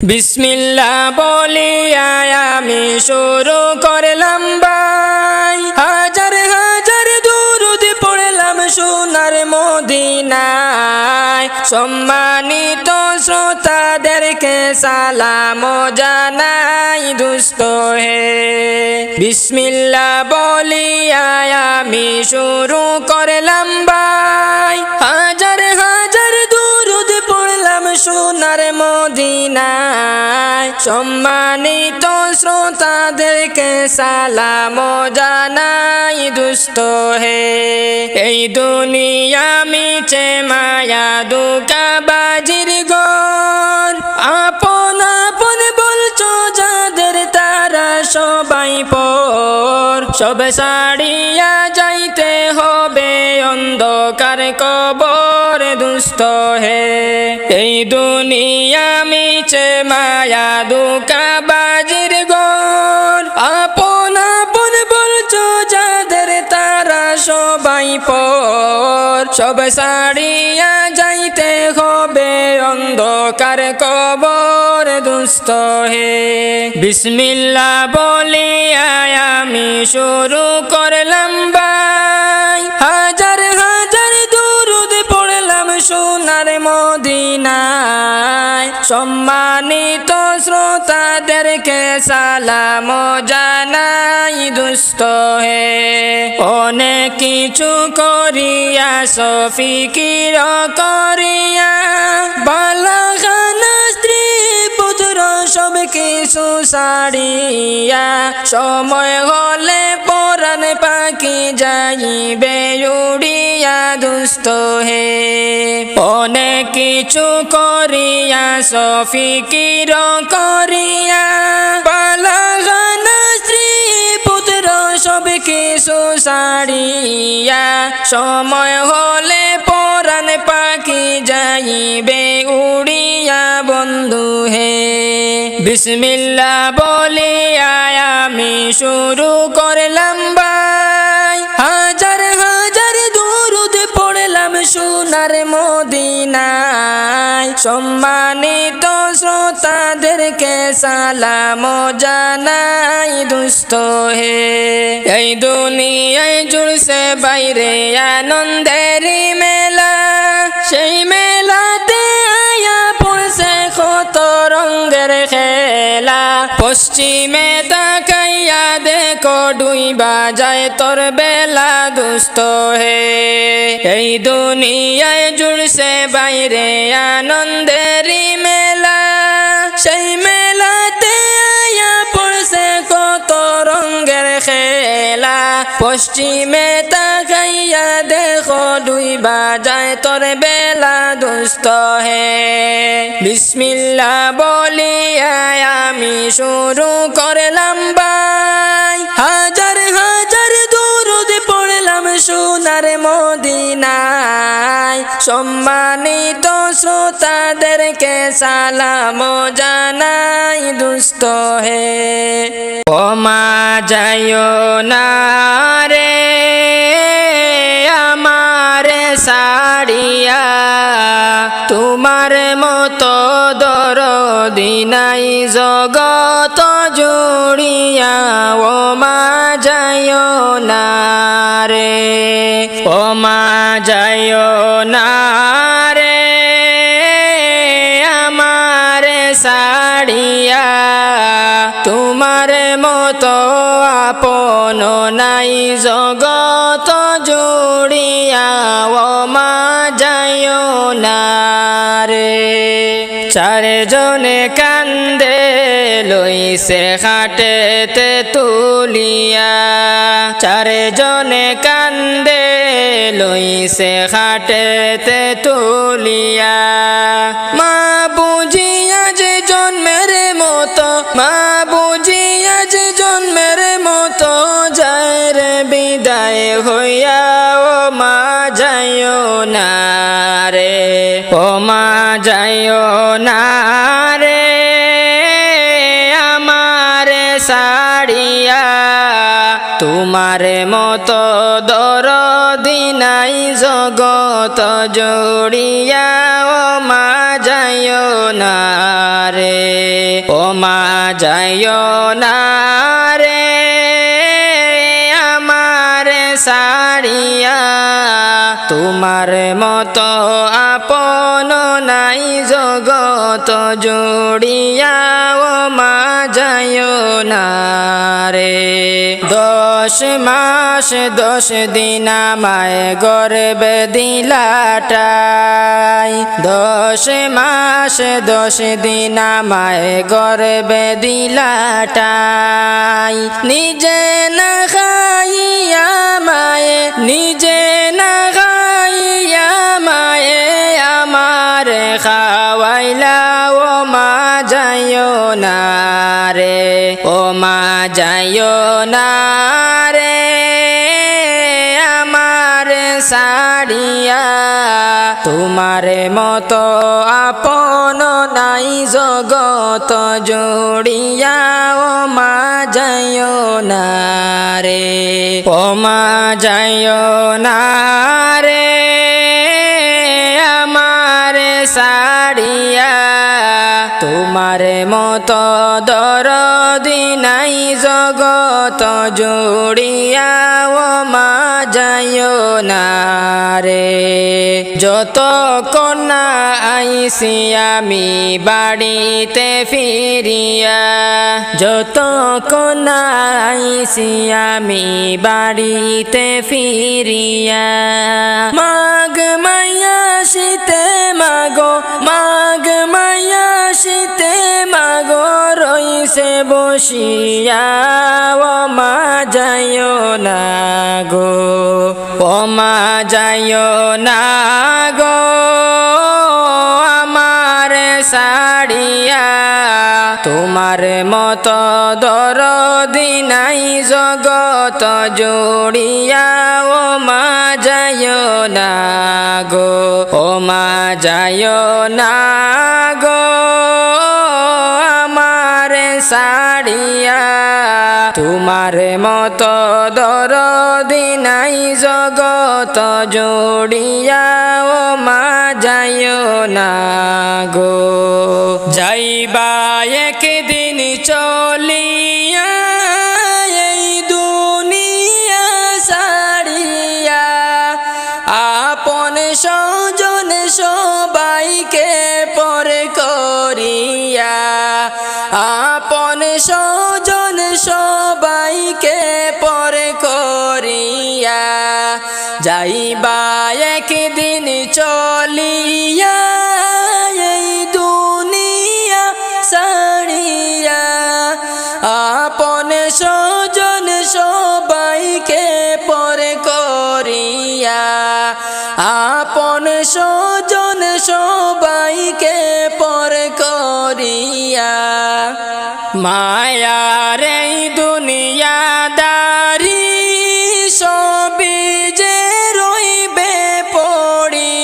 বিসমিল্লা বলিয়া আমি শুরু করলাম বাই হাজার হাজার দুরুদ পড়লাম সোনার মদিনায়। সম্মানিত শ্রোতাদেরকে সালাম জানাই দুস্ত হে। বিসমিল্লা বলিয়া আমি শুরু করলাম বাই হাজার সোনার মদিনায় সম্মানিত শ্রোতাদেরকে সালাম জানাই দুস্থ হে। এই দুনিয়া মিছে মায়া বাজির গর আপন আপন বলছো যাদের তারা সবাই পর। সব সাড়িয়া যাইতে হবে অন্ধকার কবর। দুস্থ হে। এই দুনিয়া মিছে মায়া দুকা বাজির গর আপন আপন বলছো যাদের তারা সবাই পর। সব সাড়িয়া যাইতে হবে অন্ধকার কবর দুস্থ হে। বিসমিল্লা বলিয়া আমি শুরু করলাম বাই সম্মানিত শ্রোতাদেরকে সালাম জানাই দুস্থ হে। অনেক কিছু করিয়া সফিকির করিয়া বালাখানা স্ত্রী সব কিছু সারিয়া সময় হলে পরাণ পাখি যাইবে উড়িয়া দুস্থ হে। অনেক কিছু করিয়া, সফিকির করিয়া। কিছু সারিয়া সময় হলে বিসমিল্লা বলিয়া আমি শুরু করলাম বাই হাজার হাজার দুরুদ পড়লাম সোনার মদিনায়। সম্মানিত শ্রোতাদেরকে সালাম জানাই, দুস্থ হে। এই দুনিয়ায় জুড়ছে বাইরে আনন্দের মেলা। সেই খেলা। পশ্চিমে তাকাইয়া দেখো ডুইবা যায় তোর বেলা দুস্ত হে। এই দুনিয়ায় জুড়ছে বাইরে আনন্দেরই মেলা পশ্চিমে তাকাইয়া দেখো ডুইবা যায় তোর বেলা দুস্ত হে। বিসমিল্লা বলিয়া আমি শুরু করলাম বাই হাজার হাজার দুরুদ পড়লাম সোনার মদিনায়। সম্মানিত শ্রোতাদেরকে সালাম জানাই দুস্থ হে। ওমা যাইও না রে, আমারে সাড়িয়া তোমার মতো দরদিনাই জগত জুড়িয়া। ও মা, যাইও না রে। ও মা, যাইও না সাড়িয়া, তোমার মতো আপন নাই জগত জুড়িয়া, ও মা যাইও না রে। চারজনে কান্দে, লইছে খাটেতে তুলিয়া। চারজনে কান্দে, লইছে খাটেতে তুলিয়া। বিদায় হইয়া, ও মা যাইও না রে। ও মা যাইও না রে। আমার সাড়িয়া তোমার মতো দরদিনাই জগত জড়িয়া, ও মা যাইও না রে। ও মা যাইও না তোমার মতো আপন নাই জগত জুড়িয়া মা যাইও না রে। দশ মাস দশ দিন আমায় গর্বে দিলাটাই। দশ মাস দশ দিন আমায় গর্বে দিলাটাই। নিজে না খাইয়া মায়ে, নিজে না মায়ে আমার খাওয়াইলা, ও মা যাইও না রে, ও মা যাইও না রে। আমার সাড়িয়া তোমার মতো আপন নাই জগত জুড়িয়া, ও মা যাইও না রে, ও মা যাইও না মতো দরদি নাই জগত জুড়িয়া ও মা যাইও না রে। যত কন্যা আইসি আমি বাড়িতে ফিরিয়া, যত কন্যা আইসি আমি বাড়িতে ফিরিয়া। মাগ মাইয়া শীতে মাগো মাগ রইছে বসিয়া ও মা যাইও না গো, ও মা যাইও না গো, আমার সাড়িয়া তোমার মতো দরদি নাই জগত জুড়িয়া, ও মা যাইও না গো, ও মা যাইও না সাড়িয়া তোমার মতো দর দিনাই জগত জোড়িয়া ও মা যাইও না গো। যাইবা মায়ার এই দুনিয়াদারি সবই যে রইবে পড়ি,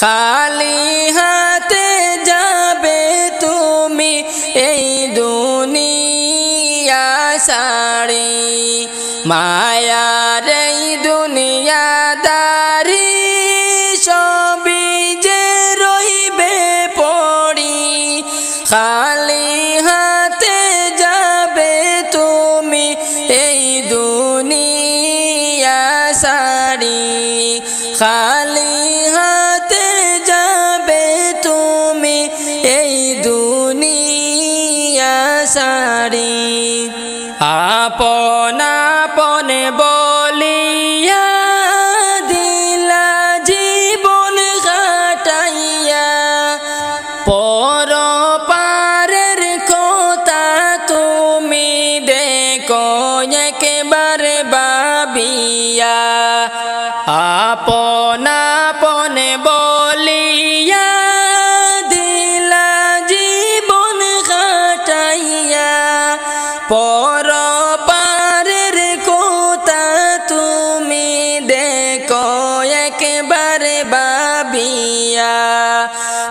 খালি হাতে যাবে তুমি এই দুনিয়া সাড়ি মায়ার এই দুনিয়াদারি সবই যে রইবে পড়ি, খালি খালি আপন আপন বলিয়া দিলা জীবন কাটাইয়া, পর পারের কথা তুমি দেখো একেবারে বাবিয়া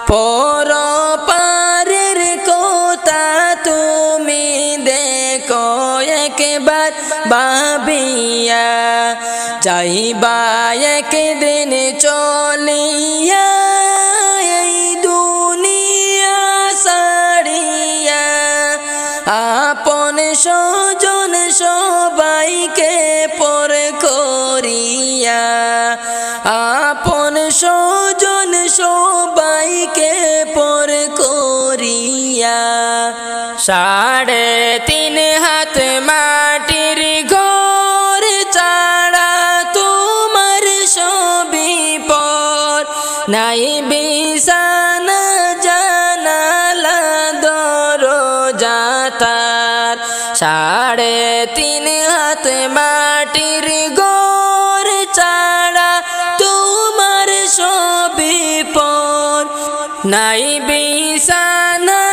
পর পারের কথা তুমি দেখো একবার বাবিয়া যাইবা একদিন চলিয়া, এই দুনিয়া সারিয়া। আপন সজন সবাইকে পর করিয়া, আপন সজন সবাইকে পর করিয়া। সাড়ে তিন হাত মা বিছানা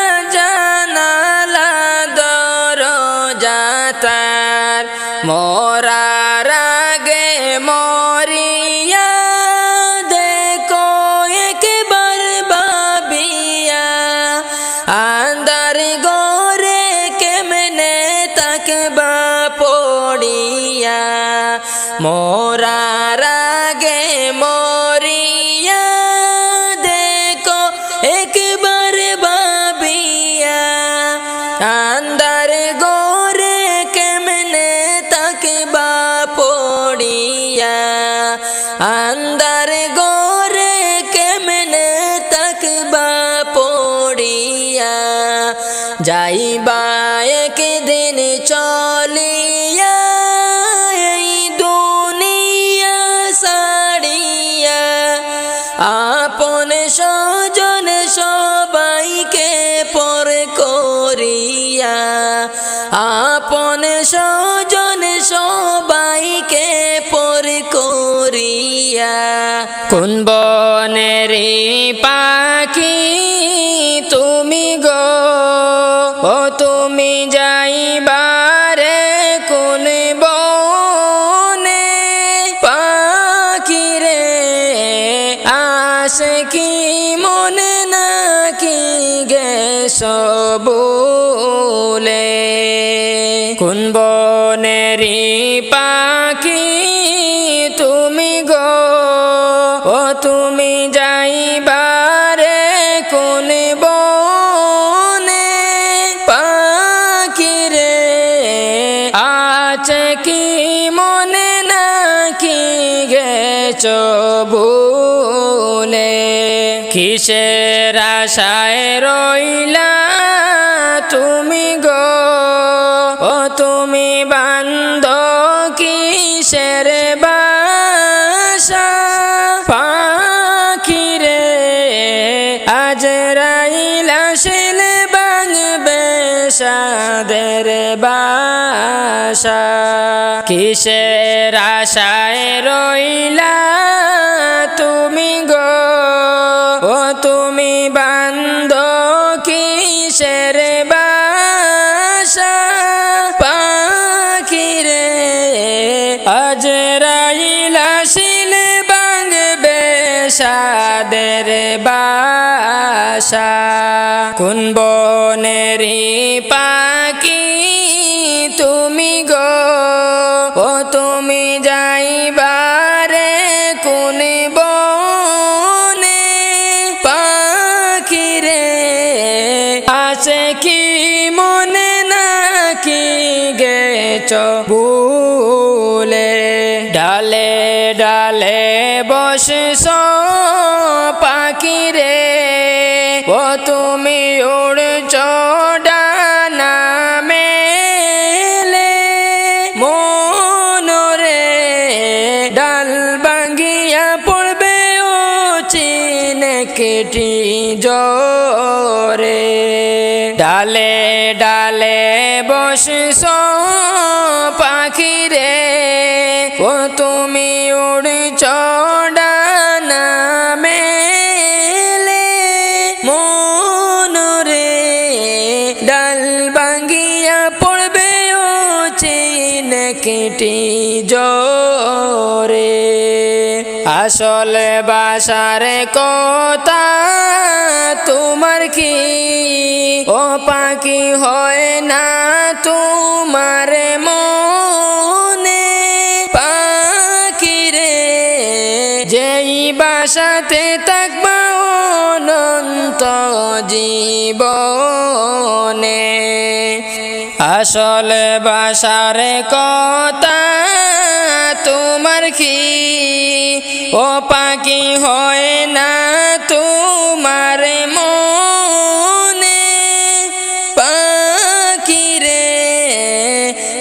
আন্দার গোরে কেমনে তাকবা পড়িয়া? যাইবা একদিন চলিয়া এই দুনিয়া সাড়িয়া আপন স্বজন সবাইকে পর করিয়া। আপন স্বজন কোন বনের পাখি তুমি গো? ও তুমি যাইবারে কোন বনে পাখি রে? আসে কি মনে নাকি গেছ বলে কোন বনেরি পাখি তুমি গো? কিসের আশায় রইলা তুমি গো? ও তুমি বান্দ কিসের বাসা? পাখি আজ রাইলা শিলে বাংবে সাদের বাসা। কিসের আশায় রইলা সাদের বাসা, কোন বনেরি পাখি তুমি গো? ও তুমি যাইবারে কোন বনে পাখি রে? আছে কি মনে নাকি গেছ? ডালে ডালে বসে পাখি রে। ও তুমি উড়ছ ডানা মেলে। ডাল পড়বে ও চিনে কেটি জরে ডালে ডালে বসিস পাখি রে ও তুমি উড়ছ ডানা মেলে, মনরে ডাল ভাঙ্গিয়া পড়বে ও চিনে কেটি জরে আসলে বাসার কথা তোমার কি? ও পাখি হয় না তোমার মনে জীবনে। আসলে বাসার কথা তোমার কি? ও পাখি হয় না তোমার মনে? পাখি রে,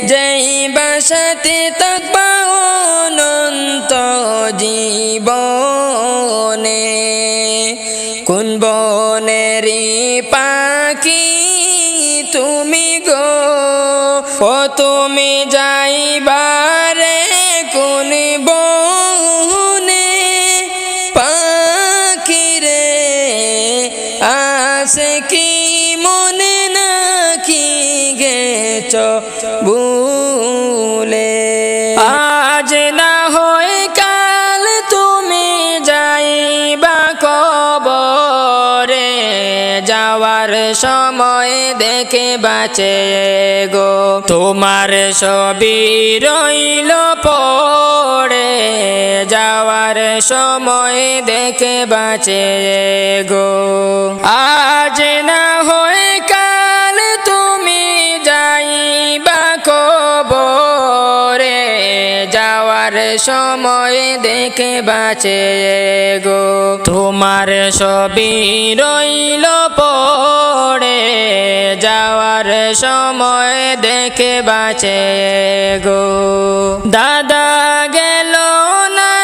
যেই বাসাতে থাকবা অনন্ত জীবনে। কোন বনেরি পাখি সময় দেখে বাঁচে গো। তোমার ছবি রইল পড়ে, যাওয়ার সময় দেখে বাঁচে গো। আজ না হয় সময় দেখে বাঁচে গো। তোমার ছবি রইল পড়ে, যাওয়ার সময় দেখে বাঁচে গো। দাদা গেল নানা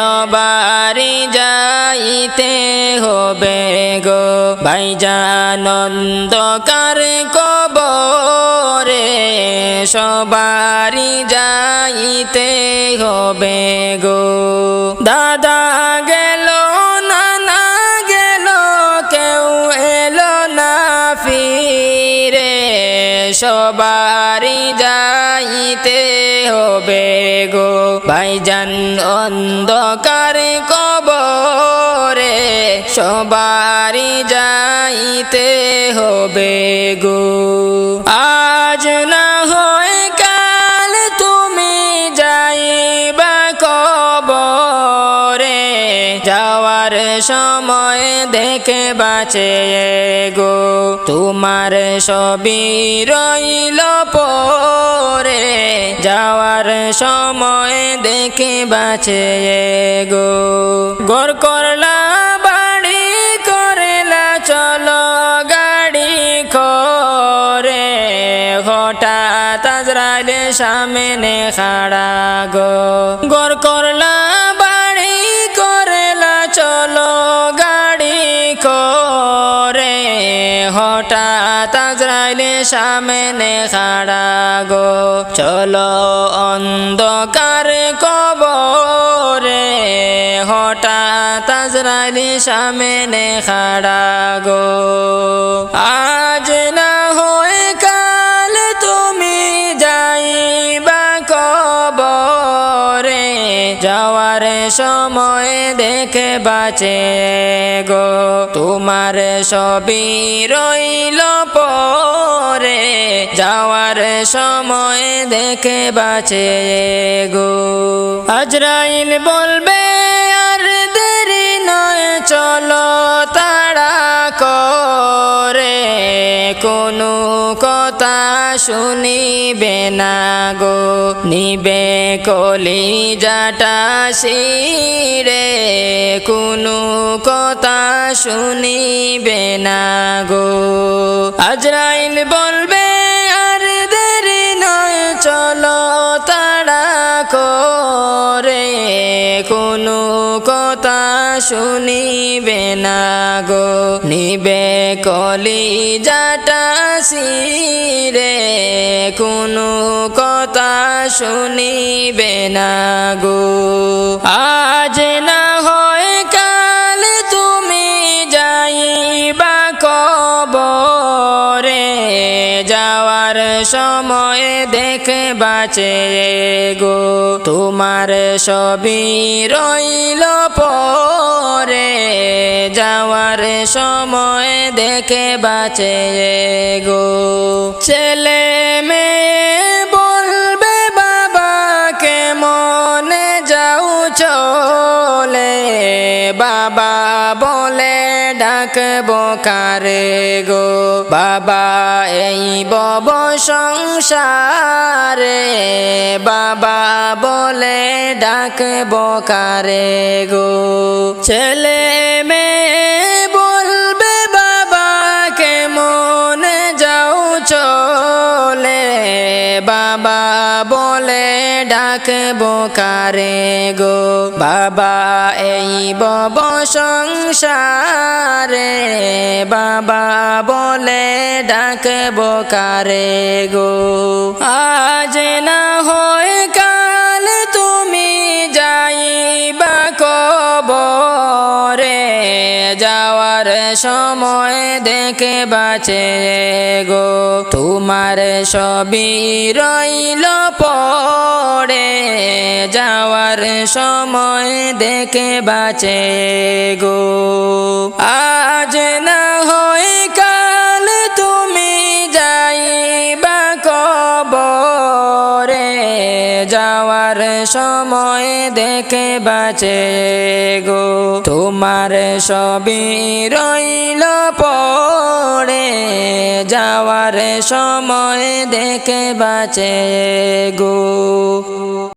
সবারই যাইতে হবে গো। ভাইজানন্দকার কবরে সবারই যাইতে হবে গো। দাদা গেল, নানা গেল, কেউ এলো না ফিরে। সবারই হবে গো। ভাইজান অন্ধকার কবরে সবারই যাইতে হবে গো। আজ না সময় দেখে বাঁচে গো। তোমার সবই রইল পরে। যাওয়ার সময় দেখে বাঁচে গো। গর করলা, বাড়ি করলা, চলো গাড়ি করে হঠাৎ আজরাইলে সামনে খাড়া গো। গর করলা হঠাৎ আজরাইলে সামনে খাড়া গো চলো অন্ধকার কবরে। হঠাৎ আজরাইলে সামনে খাড়া গো আজ যাওয়ার সময় দেখে বাঁচে গো। তোমার সবই রইল পরে, যাওয়ার সময় দেখে বাঁচে গো। আজরাইল বলবে শুনিবে না গো নিবে কলি জাটা শিরে। কোনো কথা শুনিবে না গো। আজরাইল বলবে শুনিবে না গো নিবে কলি যাটা শিরে। কোনো কথা শুনিবে না গো। আজ না সময় দেখে বাঁচে গো। তোমার সবই রইল পরে। যাওয়ার সময় দেখে বাঁচে গো। ছেলে মেয়ে বলবে বাবাকে, মনে যাও চলে। বাবা বলে ডাকবো কারে গো। বাবা এই বব সংসারে। বাবা বলে ডাকবো কারে গো। ছেলে মেয়ে বাবা বলে ডাকবো কারে গো? বাবা, এই বব সংসারে বাবা বলে ডাকবো কারে গো? আজ না হয় কাল তুমি যাইবা কবরে যাওয়ার সময় দেখে বাঁচে গো। তোমার সবই রইল পড়ে যাওয়ার সময় দেখে বাঁচে গো। আজ না হয় কাল তুমি যাইবা কবরে যাওয়ার সময় দেখে বাঁচে গো। তোমার সবই রইল পড়ে যাওয়ার সময় দেখে বাঁচে গো।